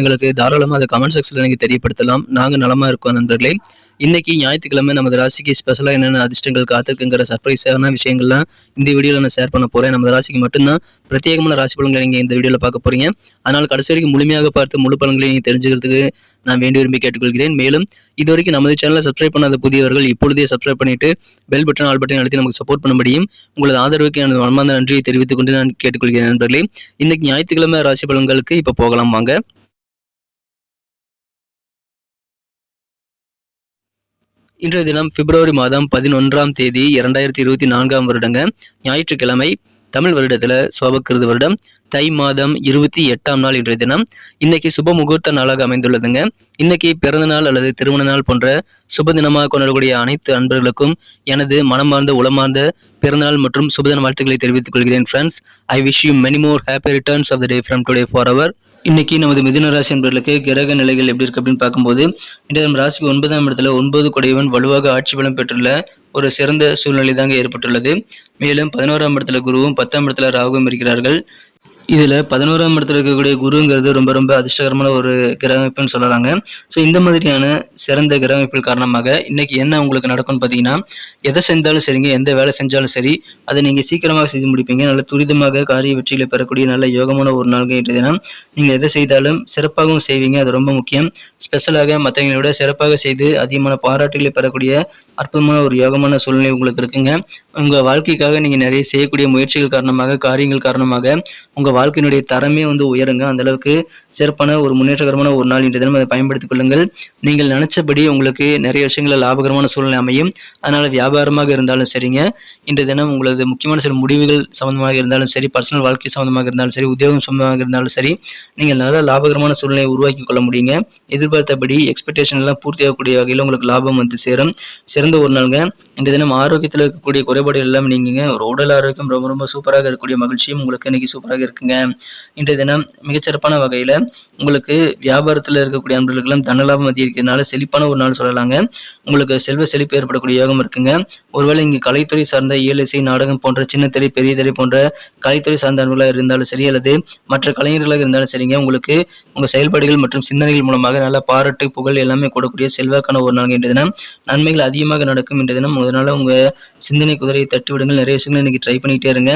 எங்களுக்கு தாராளமாக அதை கமெண்ட் செக்ஷனில் நீங்கள் தெரியப்படுத்தலாம். நாங்கள் நலமாக இருக்கோம் நண்பர்களே. இன்னைக்கு ஞாயிற்றுக்கிழமை நமது ராசிக்கு ஸ்பெஷலாக என்னென்ன அதிர்ஷ்டங்கள் காத்திருக்குங்கிற சர்ப்ரைஸான விஷயங்கள்லாம் இந்த வீடியோவில் நான் ஷேர் பண்ண போகிறேன் நமது ராசிக்கு மட்டும்தான். பிரத்யேகமான ராசி பலன்களை நீங்கள் இந்த வீடியோவில் பார்க்க போகிறீங்க அதனால் கடைசி வரைக்கும் முழுமையாக பார்த்து முழு பலன்களை நீங்கள் தெரிஞ்சுக்கிறதுக்கு நான் வேண்டி விரும்பி கேட்டுக்கொள்கிறேன். மேலும் இது வரைக்கும் நமது சேனலை சப்ஸ்கிரைப் பண்ணாத புதியவர்கள் இப்பொழுதே சப்ஸ்கிரைப் பண்ணிட்டு பெல் பட்டன் ஆல் பட்டன் அழுத்தி நமக்கு சப்போர்ட் பண்ணும்படியும் உங்களது ஆதரவுக்கு எனது மனமார்ந்த நன்றியை தெரிவித்துக் கொண்டு நான் கேட்டுக்கொள்கிறேன் நண்பர்களே. இன்னைக்கு ஞாயிற்றுக்கிழமை ராசி பலன்களுக்கு இப்போ போகலாம் வாங்க. இன்றைய தினம் பிப்ரவரி மாதம் பதினொன்றாம் தேதி இரண்டாயிரத்தி இருபத்தி நான்காம் வருடங்க. ஞாயிற்றுக்கிழமை தமிழ் வருடத்தில் சோபக்கிருது வருடம். தை மாதம் இருபத்தி எட்டாம் நாள் இன்றைய தினம். இன்னைக்கு சுப முகூர்த்த நாளாக அமைந்துள்ளதுங்க. இன்னைக்கு பிறந்த நாள் அல்லது திருமண நாள் போன்ற சுப தினமாக கொண்டாடக்கூடிய அனைத்து அன்பர்களுக்கும் எனது மனமார்ந்த உளமார்ந்த பிறந்தநாள் மற்றும் சுபதின வாழ்த்துக்களை தெரிவித்துக் கொள்கிறேன் friends I wish you many more happy returns of the day from today for our இன்னைக்கு நமது மிதுன ராசி என்பவர்களுக்கு கிரக நிலைகள் எப்படி இருக்கு அப்படின்னு பார்க்கும்போது இன்றைய நம்ம ராசிக்கு ஒன்பதாம் இடத்துல ஒன்பது குடையவன் வலுவாக ஆட்சி பலம் பெற்றுள்ள ஒரு சிறந்த சூழ்நிலை தாங்க ஏற்பட்டுள்ளது. மேலும் பதினோராம் இடத்துல குருவும் பத்தாம் இடத்துல ராகுவும் இருக்கிறார்கள். இதில் பதினோராம் இடத்துல இருக்கக்கூடிய குருங்கிறது ரொம்ப ரொம்ப அதிர்ஷ்டகரமான ஒரு கிரக அமைப்புன்னு சொல்லலாங்க ஸோ இந்த மாதிரியான சிறந்த கிரகமைப்பின் காரணமாக இன்னைக்கு என்ன உங்களுக்கு நடக்கும்னு பார்த்தீங்கன்னா எதை செஞ்சாலும் சரிங்க எந்த வேலை செஞ்சாலும் சரி அதை நீங்கள் சீக்கிரமாக செய்து முடிப்பீங்க. நல்ல துரிதமாக காரிய வெற்றிகளை பெறக்கூடிய நல்ல யோகமான ஒரு நாள்கள் இன்றைய தினம். நீங்கள் எதை செய்தாலும் சிறப்பாகவும் செய்வீங்க. அது ரொம்ப முக்கியம். ஸ்பெஷலாக மற்றவங்களை விட சிறப்பாக செய்து அதிகமான பாராட்டுகளை பெறக்கூடிய அற்புதமான ஒரு யோகமான சூழ்நிலை உங்களுக்கு இருக்குங்க. உங்கள் வாழ்க்கைக்காக நீங்கள் நிறைய செய்யக்கூடிய முயற்சிகள் காரணமாக காரியங்கள் காரணமாக உங்கள் வாழ்க்கையினுடைய தரமே வந்து உயருங்க. அந்த அளவுக்கு சிறப்பான ஒரு முன்னேற்றகரமான ஒரு நாள் இன்றைய தினம் அதை பயன்படுத்திக் கொள்ளுங்கள். நீங்கள் நினைச்சபடி உங்களுக்கு நிறைய விஷயங்களில் லாபகரமான சூழ்நிலை அமையும். அதனால் வியாபாரமாக இருந்தாலும் சரிங்க. இன்றைய தினம் உங்களது முக்கியமான சில முடிவுகள் சம்பந்தமாக இருந்தாலும் சரி பர்சனல் வாழ்க்கை சம்பந்தமாக இருந்தாலும் சரி உத்தியோகம் சம்பந்தமாக இருந்தாலும் சரி நீங்கள் நல்ல லாபகரமான சூழ்நிலையை உருவாக்கி கொள்ள முடியுங்க. எதிர்பார்த்தபடி எக்ஸ்பெக்டேஷன் எல்லாம் பூர்த்தியாகக்கூடிய வகையில் உங்களுக்கு லாபம் வந்து சேரும். சிறந்த ஒரு நாளுங்க. இன்றைய தினம் ஆரோக்கியத்தில் இருக்கக்கூடிய குறைபாடுகள் எல்லாம் நீங்க ஒரு உடல் ஆரோக்கியம் ரொம்ப ரொம்ப சூப்பராக இருக்கக்கூடிய மகிழ்ச்சியும் உங்களுக்கு இன்னைக்கு சூப்பராக இருக்குங்க. இன்றைய தினம் மிகச்சிறப்பான வகையில் உங்களுக்கு வியாபாரத்தில் இருக்கக்கூடிய அன்பர்களுக்கெல்லாம் தனலாபம் அதிகரிக்கிறதுனால செழிப்பான ஒரு நாள் சொல்லலாங்க. உங்களுக்கு செல்வ செழிப்பு ஏற்படக்கூடிய யோகம் இருக்குங்க. ஒருவேளை இங்கே கலைத்துறை சார்ந்த இயல் இசை நாடகம் போன்ற சின்ன திரை பெரிய திரை போன்ற கலைத்துறை சார்ந்த அன்பர்களாக இருந்தாலும் சரி அல்லது மற்ற கலைஞர்களாக இருந்தாலும் சரிங்க. உங்களுக்கு உங்கள் செயல்பாடுகள் மற்றும் சிந்தனைகள் மூலமாக நல்ல பாராட்டு புகழ் எல்லாமே கூடக்கூடிய செல்வாக்கான ஒரு நாள் இன்றைய தினம். நன்மைகள் அதிகமாக நடக்கும் இன்றைய தினம். அதனால உங்க சிந்தனை குதிரையை தட்டி விடுங்கள். நிறைய விஷயங்கள் இன்னைக்கு ட்ரை பண்ணிட்டே இருங்க.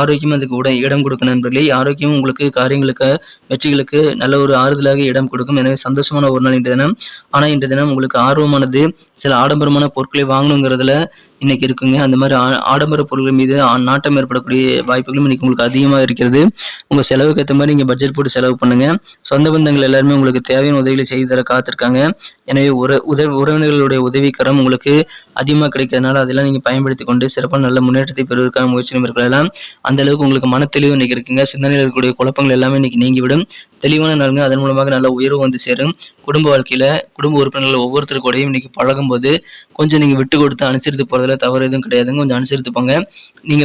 ஆரோக்கியம் அதுக்கு உட இடம் கொடுக்கும் நண்பர்களே ஆரோக்கியம் உங்களுக்கு காரியங்களுக்கு வெற்றிகளுக்கு நல்ல ஒரு ஆறுதலாக இடம் கொடுக்கும். எனவே சந்தோஷமான ஒரு நாள் இன்றைய தினம். ஆனால் இன்றைய தினம் உங்களுக்கு ஆர்வமானது சில ஆடம்பரமான பொருட்களை வாங்கணுங்கிறதுல இன்னைக்கு இருக்குங்க. அந்த மாதிரி ஆ- ஆடம்பர பொருட்கள் மீது ஆ- நாட்டம் ஏற்படக்கூடிய வாய்ப்புகளும் இன்னைக்கு உங்களுக்கு அதிகமாக இருக்கிறது. உங்கள் செலவுக்கு ஏற்ற மாதிரி நீங்கள் பட்ஜெட் போட்டு செலவு பண்ணுங்க. சொந்த பந்தங்கள் எல்லாருமே உங்களுக்கு தேவையான உதவிகளை செய்து தர காத்திருக்காங்க. எனவே உற உதவி உறவினர்களுடைய உதவிக்கரம் உங்களுக்கு அதிகமாக கிடைக்கிறதுனால அதெல்லாம் நீங்கள் பயன்படுத்தி கொண்டு சிறப்பான நல்ல முன்னேற்றத்தை பெறுவதற்கான முயற்சியும் இருக்கலாம். அந்த அளவுக்கு உங்களுக்கு மனத்தெளிவு இன்னைக்கு இருக்குங்க. சிந்தனையில் இருக்கக்கூடிய குழப்பங்கள் எல்லாமே இன்னைக்கு நீங்கிவிடும். தெளிவான நாளுங்க அதன் மூலமாக நல்ல உயர்வு வந்து சேரும். குடும்ப வாழ்க்கையில் குடும்ப உறுப்பினர்கள் ஒவ்வொருத்தர் கூடயும் இன்னைக்கு பழகும்போது கொஞ்சம் நீங்கள் விட்டு கொடுத்து அனுசரித்து போகிறதுல தவறு எதுவும் கிடையாதுங்க. கொஞ்சம் அனுசரித்து போங்க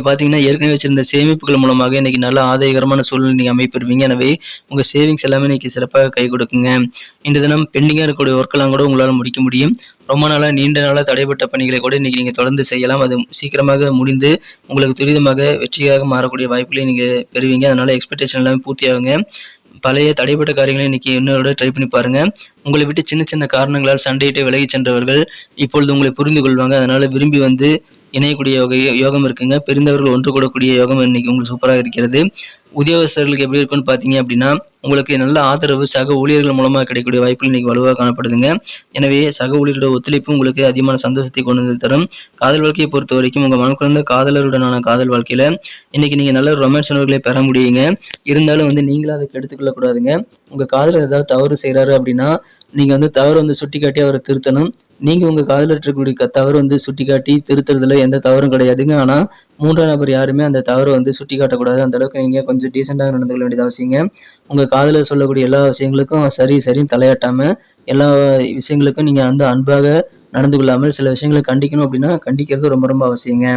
பார்த்தீங்கன்னா ஏற்கனவே வச்சிருந்த சேமிப்புகள் மூலமாக இன்னைக்கு நல்ல ஆதாயகரமான சூழ்நிலை நீங்கள் அமைப்பெறுவீங்க எனவே உங்கள் சேவிங்ஸ் எல்லாமே இன்னைக்கு சிறப்பாக கை கொடுக்குங்க. இந்த தினம் பெண்டிங்காக இருக்கக்கூடிய ஒர்க்கெல்லாம் கூட உங்களால் முடிக்க முடியும். ரொம்ப நாளாக நீண்ட நாளாக தடைப்பட்ட பணிகளை கூட இன்றைக்கி நீங்கள் தொடர்ந்து செய்யலாம். அது சீக்கிரமாக முடிந்து உங்களுக்கு துரிதமாக வெற்றியாக மாறக்கூடிய வாய்ப்புகளை நீங்கள் பெறுவீங்க. அதனால் எக்ஸ்பெக்டேஷன் எல்லாமே பூர்த்தியாகுங்க பழைய தடைப்பட்ட காரியங்களை இன்னைக்கு இன்னொரு ட்ரை பண்ணி பாருங்க. உங்களை விட்டு சின்ன சின்ன காரணங்களால் சண்டையிட்டு விலகி சென்றவர்கள் இப்பொழுது உங்களை புரிந்து கொள்வாங்க. அதனால விரும்பி வந்து இணையக்கூடிய யோக யோகம் இருக்குங்க. பிரிந்தவர்கள் ஒன்று கூடக்கூடிய யோகம் இன்னைக்கு உங்களுக்கு சூப்பராக இருக்கிறது. உத்தியோகஸ்தர்களுக்கு எப்படி இருக்குன்னு பார்த்தீங்க அப்படின்னா உங்களுக்கு நல்ல ஆதரவு சக ஊழியர்கள் மூலமாக கிடைக்கக்கூடிய வாய்ப்புகள் இன்னைக்கு வலுவாக காணப்படுதுங்க. எனவே சக ஊழியர்களோட ஒத்துழைப்பு உங்களுக்கு அதிகமான சந்தோஷத்தை கொண்டு வந்து தரும். காதல் வாழ்க்கையை பொறுத்த வரைக்கும் உங்கள் மனக்குழந்த காதலருடனான காதல் வாழ்க்கையில இன்னைக்கு நீங்க நல்ல ரொமான்ஸ் உணர்வுகளை பெற முடியுங்க. இருந்தாலும் வந்து நீங்களும் அதை எடுத்துக்கொள்ளக்கூடாதுங்க உங்கள் உங்க காதலர் ஏதாவது தவறு செய்கிறாரு அப்படின்னா நீங்க வந்து தவறு வந்து சுட்டிக்காட்டி அவரை திருத்தணும். நீங்க உங்க காதலர் இருக்கக்கூடிய தவறு வந்து சுட்டி காட்டி திருத்துறதுல எந்த தவறும் கிடையாதுங்க. ஆனா மூன்றாம் நபர் யாருமே அந்த தவறை வந்து சுட்டி காட்டக்கூடாது அந்த அளவுக்கு நீங்கள் கொஞ்சம் டீசெண்டாக நடந்து கொள்ள வேண்டியது அவசியங்க. உங்கள் காதில் சொல்லக்கூடிய எல்லா விஷயங்களுக்கும் சரி சரின்னு தலையாட்டாமல் எல்லா விஷயங்களுக்கும் நீங்கள் வந்து அன்பாக நடந்து கொள்ளாமல் சில விஷயங்களை கண்டிக்கணும் அப்படின்னா கண்டிக்கிறது ரொம்ப ரொம்ப அவசியங்க.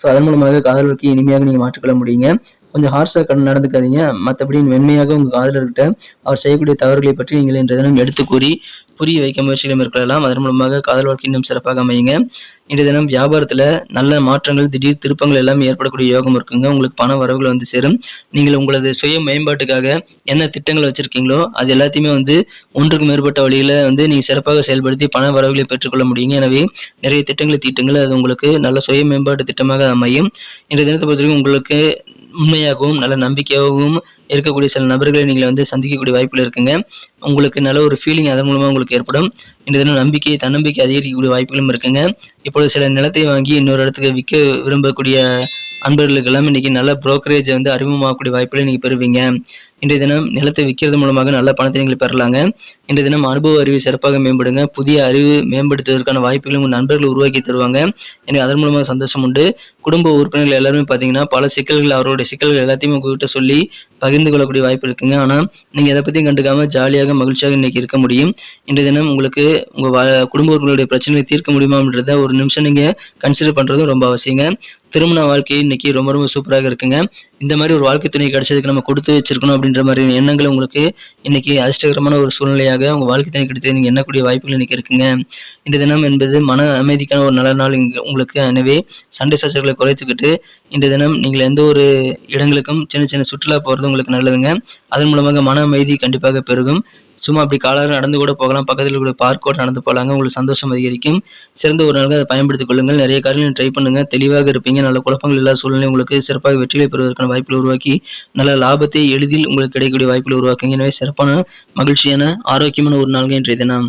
ஸோ அதன் மூலமாக காதல் இனிமையாக நீங்கள் மாற்றிக்கொள்ள முடியுங்க. கொஞ்சம் ஹார்ஷாக கடன் நடந்துக்காதீங்க. மற்றபடி மென்மையாக உங்கள் காதலர்கிட்ட அவர் செய்யக்கூடிய தவறுகளை பற்றி நீங்கள் இன்றைய தினம் எடுத்து கூறி புரிய வைக்க முயற்சிகளை மேற்கொள்ளலாம். அதன் மூலமாக காதல் வாழ்க்கை இன்னும் சிறப்பாக அமையுங்க. இன்றைய தினம் வியாபாரத்தில் நல்ல மாற்றங்கள் திடீர் திருப்பங்கள் எல்லாமே ஏற்படக்கூடிய யோகம் இருக்குங்க. உங்களுக்கு பண வரவுகள் வந்து சேரும். நீங்கள் உங்களது சுய மேம்பாட்டுக்காக என்ன திட்டங்கள் வச்சுருக்கீங்களோ அது எல்லாத்தையுமே வந்து ஒன்றுக்கு மேற்பட்ட வழியில் வந்து நீங்கள் சிறப்பாக செயல்படுத்தி பண வரவுகளை பெற்றுக்கொள்ள முடியுங்க. எனவே நிறைய திட்டங்களை தீட்டுங்கள். அது உங்களுக்கு நல்ல சுய மேம்பாட்டு திட்டமாக அமையும். இன்றைய தினத்தை பொறுத்தவரைக்கும் உங்களுக்கு உண்மையாகவும் நல்ல நம்பிக்கையாகவும் இருக்கக்கூடிய சில நபர்களை நீங்கள் வந்து சந்திக்கக்கூடிய வாய்ப்புகள் இருக்குங்க. உங்களுக்கு நல்ல ஒரு ஃபீலிங் அதன் மூலமாக உங்களுக்கு ஏற்படும். இந்த தினம் நம்பிக்கை தன்னம்பிக்கை அதிகரிக்கக்கூடிய வாய்ப்புகளும் இருக்குங்க. இப்பொழுது சில நிலத்தை வாங்கி இன்னொரு இடத்துக்கு விற்க விரும்பக்கூடிய அன்பர்களுக்கெல்லாம் இன்றைக்கி நல்ல ப்ரோக்கரேஜ் வந்து அறிமுகமாகக்கூடிய வாய்ப்புகளை நீங்கள் பெறுவீங்க. இன்றைய தினம் நிலத்தை விற்கிறது மூலமாக நல்ல பணத்தை நீங்கள் பெறலாங்க. இன்றைய தினம் அனுபவ அறிவு சிறப்பாக மேம்படுங்க. புதிய அறிவு மேம்படுத்துவதற்கான வாய்ப்புகளை உங்கள் நண்பர்கள் உருவாக்கி தருவாங்க. எனக்கு அதன் மூலமாக சந்தோஷம் உண்டு. குடும்ப உறுப்பினர்கள் எல்லாருமே பார்த்தீங்கன்னா பல சிக்கல்கள் அவருடைய சிக்கல்கள் எல்லாத்தையுமே உங்ககிட்ட சொல்லி பகிர்ந்து கொள்ளக்கூடிய வாய்ப்பு இருக்குங்க. ஆனால் நீங்கள் எதை பற்றியும் கண்டுக்காமல் ஜாலியாக மகிழ்ச்சியாக இன்றைக்கி இருக்க முடியும். இன்றைய தினம் உங்களுக்கு உங்கள் குடும்ப உறுப்பினருடைய பிரச்சனைகளை தீர்க்க முடியுமா அப்படின்றத ஒரு நிமிஷம் நீங்கள் கன்சிடர் பண்ணுறதும் ரொம்ப அவசியங்க. திருமண வாழ்க்கை இன்னைக்கு ரொம்ப ரொம்ப சூப்பராக இருக்குங்க. இந்த மாதிரி ஒரு வாழ்க்கை துணை கிடைச்சதுக்கு நம்ம கொடுத்து வச்சிருக்கணும் அப்படின்ற மாதிரி எண்ணங்கள் உங்களுக்கு இன்னைக்கு அதிர்ஷ்டகரமான ஒரு சூழ்நிலையாக உங்கள் வாழ்க்கை துணை கிடைத்து நீங்கள் எண்ணக்கூடிய வாய்ப்புகள் இன்னைக்கு இருக்குங்க. இந்த தினம் என்பது மன அமைதிக்கான ஒரு நல்ல நாள் இங்கே உங்களுக்கு. எனவே சண்டை சச்சரவுகளை குறைத்துக்கிட்டு இந்த தினம் நீங்கள் எந்த ஒரு இடங்களுக்கும் சின்ன சின்ன சுற்றுலா போகிறது உங்களுக்கு நல்லதுங்க. அதன் மூலமாக மன அமைதி கண்டிப்பாக பெருகும். சும்மா அப்படி காலாரம் நடந்து கூட போகலாம். பக்கத்தில் உள்ள பார்க் கூட நடந்து போகலாங்க உங்களுக்கு சந்தோஷம் அதிகரிக்கும். சிறந்த ஒரு நாளாக அதை பயன்படுத்திக் கொள்ளுங்கள். நிறைய காரியங்கள் ட்ரை பண்ணுங்க. தெளிவாக இருப்பீங்க. நல்ல குழப்பங்கள் இல்லாத சூழ்நிலை உங்களுக்கு சிறப்பாக வெற்றிகளை பெறுவதற்கான வாய்ப்புகளை உருவாக்கி நல்ல லாபத்தை எளிதில் உங்களுக்கு கிடைக்கக்கூடிய வாய்ப்புகளை உருவாக்குங்க. எனவே சிறப்பான மகிழ்ச்சியான ஆரோக்கியமான ஒரு நாள்கள் இன்றைய தினம்.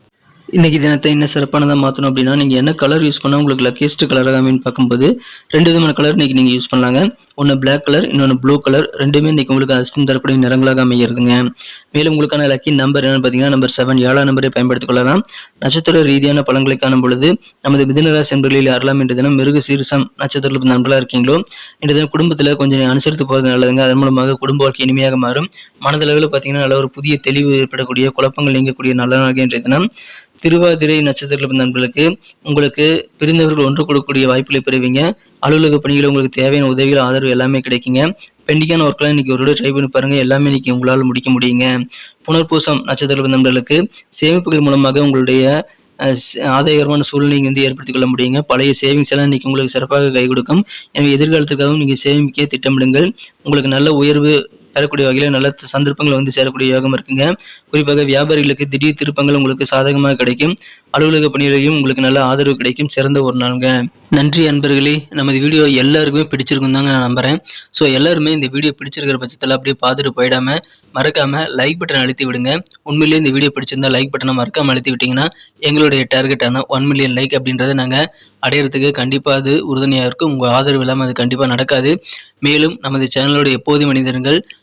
இன்றைக்கி தினத்தை இன்னும் சிறப்பானதாக மாற்றணும் அப்படின்னா நீங்கள் என்ன கலர் யூஸ் பண்ணால் உங்களுக்கு லக்கியஸ்ட் கலராக அமைன்னு பார்க்கும்போது ரெண்டு விதமான கலர் இன்றைக்கி நீங்கள் யூஸ் பண்ணலாங்க. ஒன்று பிளாக் கலர் இன்னொன்று ப்ளூ கலர் ரெண்டுமே இன்றைக்கி உங்களுக்கு அசிம் தரக்கூடிய நிறங்களாக அமைகிறதுங்க மேலும் உங்களுக்கான லக்கி நம்பர் என்னென்னு பார்த்தீங்கன்னா நம்பர் செவன் ஏழாம் நம்பரை பயன்படுத்திக் கொள்ளலாம். நட்சத்திர ரீதியான பலன்களை காணும் பொழுது நமது மிதனராசி என்பர்களில் யாரெல்லாம் இன்று தினம் மிருக சீரசம் நட்சத்திரத்தில் நண்பர்களாக இருக்கீங்களோ இன்று தினம் குடும்பத்தில் கொஞ்சம் அனுசரித்து போகிறது நல்லதுங்க. அதன் மூலமாக குடும்ப வாழ்க்கை இனிமையாக மாறும். மனதளவில் பார்த்தீங்கன்னா நல்ல ஒரு புதிய தெளிவு ஏற்படக்கூடிய குழப்பங்கள் நீங்கக்கூடிய நல்ல நாள் இன்றைய தினம். திருவாதிரை நட்சத்திர நண்பர்களுக்கு உங்களுக்கு பிரிந்தவர்கள் ஒன்று கொடுக்கக்கூடிய வாய்ப்புகளை பெறுவீங்க. அலுவலக பணிகள் உங்களுக்கு தேவையான உதவிகள் ஆதரவு எல்லாமே கிடைக்குங்க. பெண்டிங்கான ஒர்க்கெலாம் இன்னைக்கு ஒரு ட்ரை பண்ணி பாருங்கள் எல்லாமே இன்னைக்கு உங்களால் முடிக்க முடியுங்க. புனர்பூசம் நட்சத்திர நண்பர்களுக்கு சேமிப்புகள் மூலமாக உங்களுடைய ஆதாயகரமான சூழ்நிலை வந்து ஏற்படுத்திக் கொள்ள முடியுங்க. பழைய சேவிங்ஸ் எல்லாம் இன்னைக்கு உங்களுக்கு சிறப்பாக கை கொடுக்கும். எனவே எதிர்காலத்துக்காகவும் நீங்கள் சேமிக்க திட்டமிடுங்கள். உங்களுக்கு நல்ல உயர்வு பெறக்கூடிய வகையில் நல்ல சந்தர்ப்பங்கள் வந்து சேரக்கூடிய யோகம் இருக்குங்க. குறிப்பாக வியாபாரிகளுக்கு திடீர் திருப்பங்கள் உங்களுக்கு சாதகமாக கிடைக்கும். அலுவலக பணிகளையும் உங்களுக்கு நல்ல ஆதரவு கிடைக்கும். சிறந்த ஒரு நாளுங்க. நன்றி அன்பர்களே. நமது வீடியோ எல்லாருக்குமே பிடிச்சிருக்கும் தாங்க நான் நம்புறேன். ஸோ எல்லாருமே இந்த வீடியோ பிடிச்சிருக்கிற பட்சத்தில் அப்படியே பார்த்துட்டு போயிடாம மறக்காம லைக் பட்டன் அழுத்தி விடுங்க. உண்மையிலேயே இந்த வீடியோ பிடிச்சிருந்தா லைக் பட்டனை மறக்காம அழுத்தி விட்டீங்கன்னா எங்களுடைய டார்கெட்டான ஒன் மில்லியன் லைக் அப்படின்றத நாங்கள் அடையிறதுக்கு கண்டிப்பாக அது உறுதுணையாக இருக்கும். உங்கள் ஆதரவு இல்லாமல் அது கண்டிப்பாக நடக்காது. மேலும் நமது சேனலோட எப்போதும் மனிதர்கள்